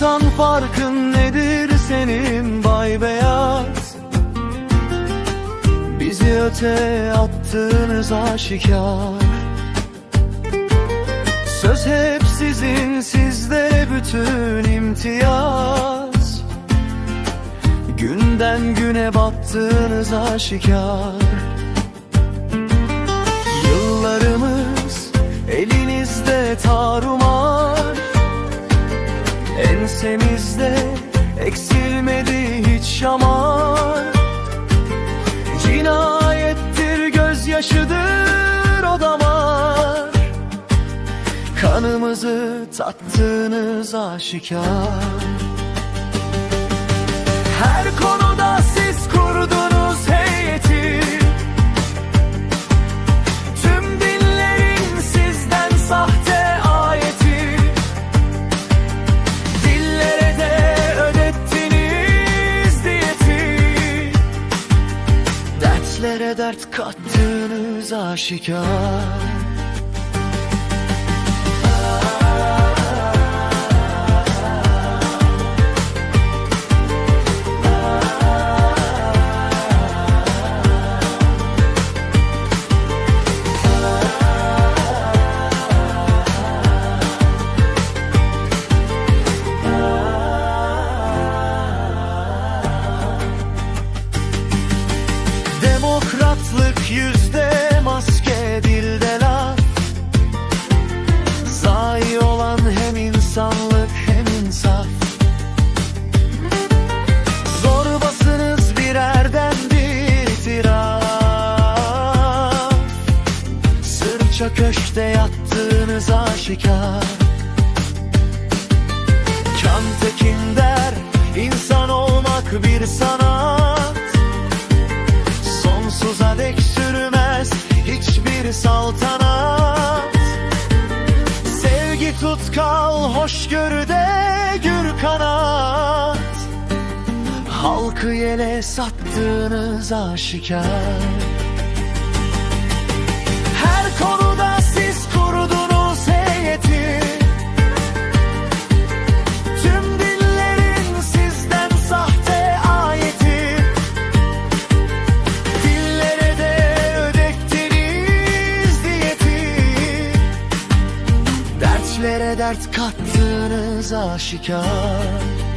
Yoktan farkın nedir senin bay beyaz? Bizi öte attığınız aşikar. Söz hep sizin sizde bütün imtiyaz. Günden güne battığınız aşikar. Yıllarımız elinizde tarum Ensemizde eksilmedi hiç şamar Cinayettir gözyaşıdır o damar Kanımızı tattığınız aşikar. Her konuda Dertlere dert kattığınız aşikar Demokratlık yüzde maske dilde laf. Zayi olan hem insanlık hem insaf. Zorbasınız bir erdemdir itiraf. Sırça köşte yattığınız aşikar. Can Tekin der insan olmak bir sanat saltanat. Sevgi tutkal hoşgörüde gür kanat. Halkı yele sattığınız aşikar. Her konuda Dertlere dert kattığınız aşikar